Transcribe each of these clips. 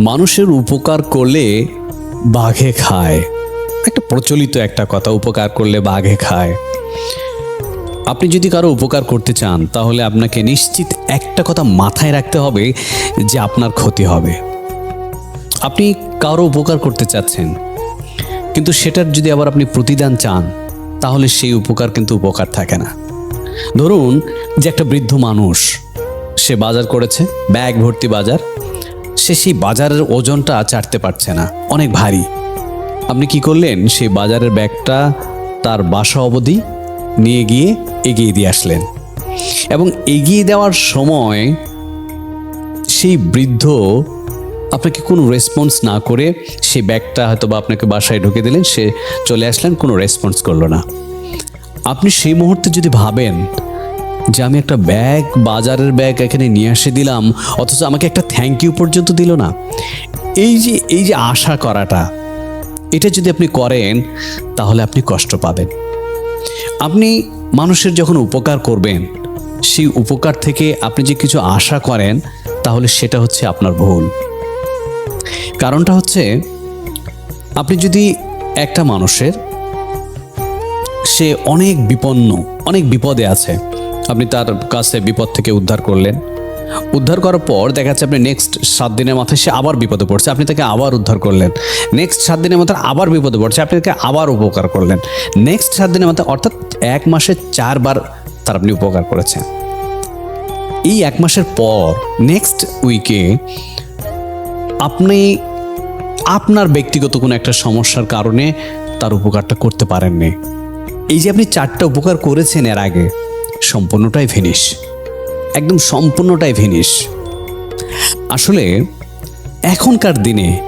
মানুষের উপকার করলে বাঘে খায়। একটা প্রচলিত একটা কথা, উপকার করলে বাঘে খায়। আপনি যদি কারও উপকার করতে চান, তাহলে আপনাকে নিশ্চিত একটা কথা মাথায় রাখতে হবে যে আপনার ক্ষতি হবে। আপনি কারও উপকার করতে চাচ্ছেন, কিন্তু সেটার যদি আবার আপনি প্রতিদান চান, তাহলে সেই উপকার কিন্তু উপকার থাকে না। ধরুন যে একটা বৃদ্ধ মানুষ, সে বাজার করেছে, ব্যাগ ভর্তি বাজার। সে সেই বাজারের ওজনটা চাটতে পারছে না। অনেক ভারী। আপনি কি করলেন? সেই বাজারের ব্যাগটা তার বাসা অবধি নিয়ে গিয়ে এগিয়ে দিয়ে আসলেন। এবং এগিয়ে দেওয়ার সময় সেই বৃদ্ধ আপনাকে কোনো রেসপন্স না করে সেই ব্যাগটা হয়তো বা আপনাকে বাসায় ঢুকে দিলেন, সে চলে আসলেন, কোনো রেসপন্স করল না। আপনি সেই মুহূর্তে যদি ভাবেন যে আমি একটা ব্যাগ, বাজারের ব্যাগ এখানে নিয়ে এসে দিলাম, অথচ আমাকে একটা থ্যাংক ইউ পর্যন্ত দিল না। এই যে এই যে আশা করাটা, এটা যদি আপনি করেন, তাহলে আপনি কষ্ট পাবেন। আপনি মানুষের যখন উপকার করবেন, সেই উপকার থেকে আপনি যে কিছু আশা করেন, তাহলে সেটা হচ্ছে আপনার ভুল। কারণটা হচ্ছে, আপনি যদি একটা মানুষের, সে অনেক বিপন্ন, অনেক বিপদে আছে আপনি তার কাছে বিপদ থেকে উদ্ধার করলেন। উদ্ধার করার পর দেখা যাচ্ছে আপনি নেক্সট সাত দিনের মাথায় সে আবার বিপদে পড়ছে। আপনি তাকে আবার উদ্ধার করলেন। নেক্সট সাত দিনের মাথায় আবার বিপদে পড়ছে। আপনি তাকে আবার উপকার করলেন। নেক্সট সাত দিনের মাথায় অর্থাৎ এক মাসে চারবার তার আপনি উপকার করেছেন। এই এক মাসের পর নেক্সট উইকে আপনি আপনার ব্যক্তিগত কোনো একটা সমস্যার কারণে তার উপকারটা করতে পারেননি। এই যে আপনি চারটা উপকার করেছেন এর আগে সম্পূর্ণটাই ফিনিশ একদম সম্পূর্ণটাই ফিনিশ আসলে, এখনকার দিনে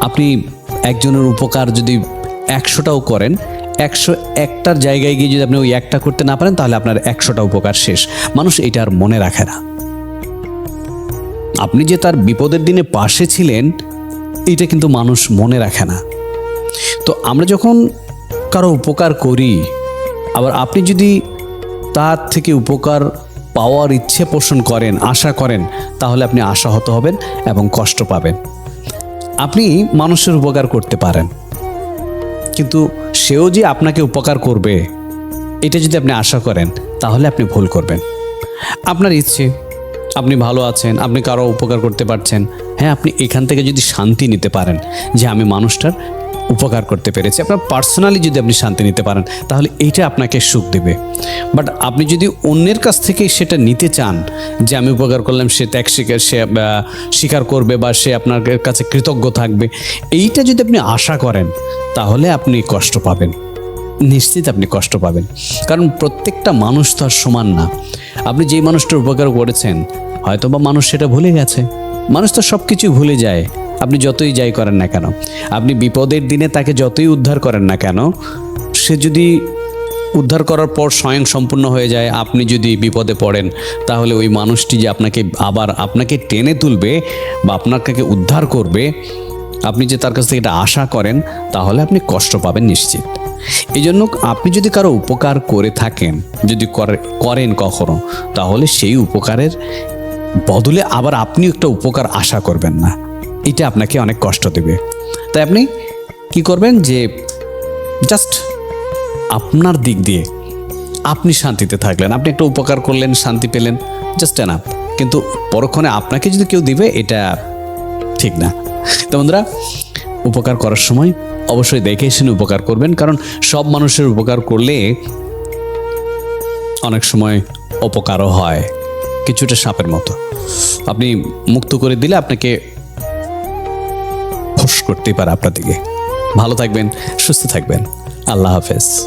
আপনি একজনের উপকার যদি একশোটাও করেন, একশো একটার জায়গায় গিয়ে যদি আপনি ওই একটা করতে না পারেন, তাহলে আপনার একশোটা উপকার শেষ। মানুষ এটা আর মনে রাখে না। আপনি যে তার বিপদের দিনে পাশে ছিলেন, এটা কিন্তু মানুষ মনে রাখে না। তো আমরা যখন কারও উপকার করি, আবার আপনি যদি তার থেকে উপকার পাওয়ার ইচ্ছে পোষণ করেন, আশা করেন, তাহলে আপনি আশাহত হবেন এবং কষ্ট পাবেন। আপনি মানুষের উপকার করতে পারেন। কিন্তু সেও যে আপনাকে উপকার করবে, এটা যদি আপনি আশা করেন, তাহলে আপনি ভুল করবেন। আপনার ইচ্ছে, আপনি ভালো আছেন, আপনি কারও উপকার করতে পারছেন হ্যাঁ আপনি এখান থেকে যদি শান্তি নিতে পারেন যে আমি মানুষটার উপকার করতে পেরেছি। আপনার পার্সোনালি যদি আপনি শান্তি নিতে পারেন, তাহলে এইটা আপনাকে সুখ দেবে। বাট আপনি যদি অন্যের কাছ থেকে সেটা নিতে চান, যে আমি উপকার করলাম, সে ত্যাগ স্বীকার, সে স্বীকার করবে বা সে আপনার কাছে কৃতজ্ঞ থাকবে, এইটা যদি আপনি আশা করেন, তাহলে আপনি কষ্ট পাবেন। নিশ্চিত আপনি কষ্ট পাবেন। কারণ প্রত্যেকটা মানুষ তো আর সমান না। আপনি যেই মানুষটার উপকার করেছেন হয়তো বা মানুষ সেটা ভুলে গেছে। মানুষ তো সব কিছুই ভুলে যায়। আপনি যতই যাই করেন না কেন, আপনি বিপদের দিনে তাকে যতই উদ্ধার করেন না কেন, সে যদি উদ্ধার করার পর স্বয়ং সম্পূর্ণ হয়ে যায়, আপনি যদি বিপদে পড়েন, তাহলে ওই মানুষটি যে আপনাকে আবার আপনাকে টেনে তুলবে বা আপনাকে উদ্ধার করবে, আপনি যে তার কাছ থেকে এটা আশা করেন, তাহলে আপনি কষ্ট পাবেন নিশ্চিত। এই জন্য আপনি যদি কারও উপকার করে থাকেন, যদি করে- করেন কখনো, তাহলে সেই উপকারের বদলে আবার আপনি একটা উপকার আশা করবেন না। এটা আপনাকে অনেক কষ্ট দেবে। তাই আপনি কি করবেন যে জাস্ট আপনার দিক দিয়ে আপনি শান্তিতে থাকলেন, আপনি একটা উপকার করলেন, শান্তি পেলেন জাস্ট এনাফ কিন্তু পরক্ষণে আপনাকে যদি কেউ দিবে, এটা ঠিক না। তো বন্ধুরা, উপকার করার সময় অবশ্যই দেখে শুনে উপকার করবেন, কারণ সব মানুষের উপকার করলে অনেক সময় অপকারও হয়, কিছুটা সাপের মতো। আপনি মুক্ত করে দিলে আপনাকে ফোস করতেই পারে আপনাদেরকে ভালো থাকবেন সুস্থ থাকবেন। আল্লাহ হাফেজ।